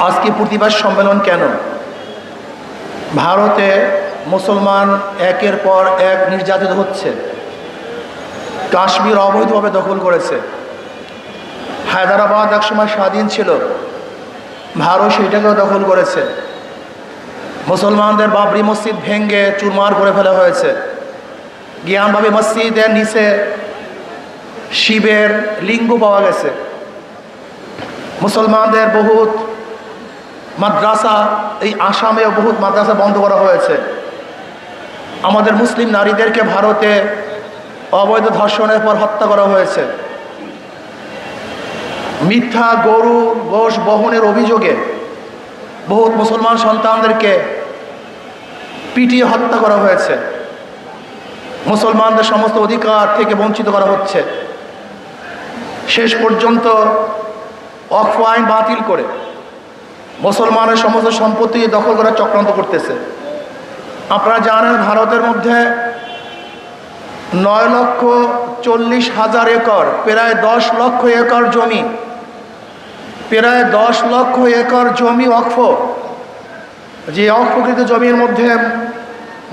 আজকে প্রতিবাদ সম্মেলন কেন? ভারতে মুসলমান একের পর এক নির্যাতিত হচ্ছে। কাশ্মীর অবৈধভাবে দখল করেছে। হায়দ্রাবাদ একসময় স্বাধীন ছিল। ভারত সেইটাকেও দখল করেছে। মুসলমানদের বাবরি মসজিদ ভেঙ্গে চুরমার করে ফেলা হয়েছে। জ্ঞানভাবে মসজিদের নিচে শিবের লিঙ্গ পাওয়া গেছে। মুসলমানদের বহুত মাদ্রাসা, এই আসামেও বহুত মাদ্রাসা বন্ধ করা হয়েছে। আমাদের মুসলিম নারীদেরকে ভারতে অবৈধ ধর্ষণের পর হত্যা করা হয়েছে। মিথ্যা, গরু গোষ বহনের অভিযোগে বহুত মুসলমান সন্তানদেরকে পিটিয়ে হত্যা করা হয়েছে। মুসলমানদের সমস্ত অধিকার থেকে বঞ্চিত করা হচ্ছে। শেষ পর্যন্ত অক্ষ আইন বাতিল করে মুসলমানের সমস্ত সম্পত্তি দখল করার চক্রান্ত করতেছে। আপনারা জানেন ভারতের মধ্যে নয় লক্ষ চল্লিশ হাজার একর, প্রায় দশ লক্ষ একর জমি, প্রায় দশ লক্ষ একর জমি অক্ষ যে অক্ষকৃত জমির মধ্যে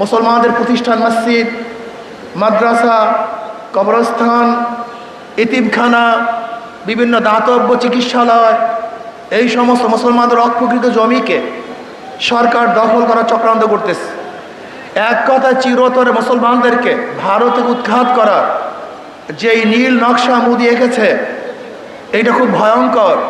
মুসলমানদের প্রতিষ্ঠান মসজিদ, মাদ্রাসা, কবরস্থান এতিমখানা বিভিন্ন দাতব্য চিকিৎসালয় এই সমস্ত মুসলমানদের অক্ষকৃত জমিকে সরকার দখল করা চক্রান্ত করতেছে। এক কথা চিরতরে মুসলমানদেরকে ভারতে উৎখাত করার যেই নীল নকশা মুদি এঁকেছে এটা খুব ভয়ঙ্কর।